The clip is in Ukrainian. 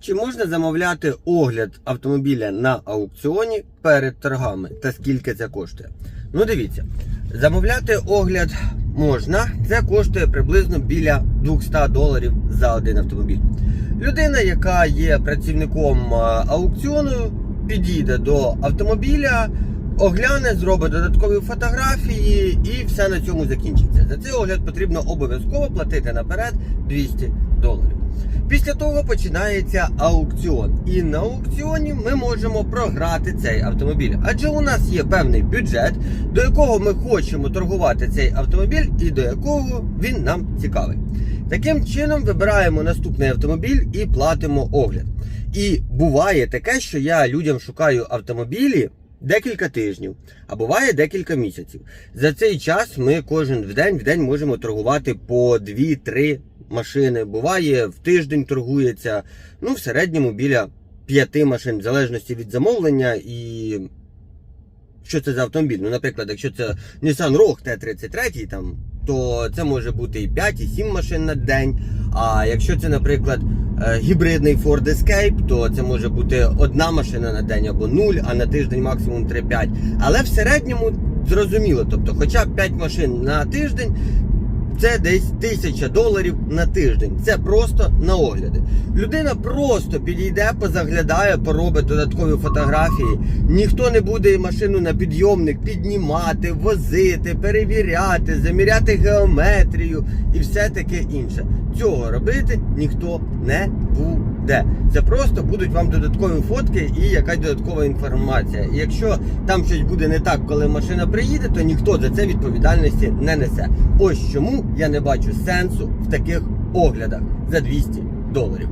Чи можна замовляти огляд автомобіля на аукціоні перед торгами та скільки це коштує? Ну дивіться, замовляти огляд можна, це коштує приблизно біля 200 доларів за один автомобіль. Людина, яка є працівником е, аукціону, підійде до автомобіля, огляне, зробить додаткові фотографії і все на цьому закінчиться. За цей огляд потрібно обов'язково платити наперед 200 доларів. Після того починається аукціон, і на аукціоні ми можемо програти цей автомобіль. Адже у нас є певний бюджет, до якого ми хочемо торгувати цей автомобіль, і до якого він нам цікавий. Таким чином вибираємо наступний автомобіль і платимо огляд. І буває таке, що я людям шукаю автомобілі. Декілька тижнів, а буває декілька місяців. За цей час ми кожен в день в день можемо торгувати по 2-3 машини. Буває в тиждень торгується, ну в середньому біля 5 машин, в залежності від замовлення і що це за автомобіль. Ну, наприклад, якщо це Nissan Rogue T33, там, то це може бути і 5, і 7 машин на день. А якщо це, наприклад, е, гібридний Ford Escape, то це може бути одна машина на день або 0, а на тиждень максимум 3-5. Але в середньому зрозуміло, тобто, хоча б 5 машин на тиждень. Це десь тисяча доларів на тиждень. Це просто на огляди. Людина просто підійде, позаглядає, поробить додаткові фотографії. Ніхто не буде машину на підйомник піднімати, возити, перевіряти, заміряти геометрію і все таке інше. Цього робити ніхто не буде. Це просто будуть вам додаткові фотки і якась додаткова інформація. І якщо там щось буде не так, коли машина приїде, то ніхто за це відповідальності не несе. Ось чому я не бачу сенсу в таких оглядах за 200 доларів.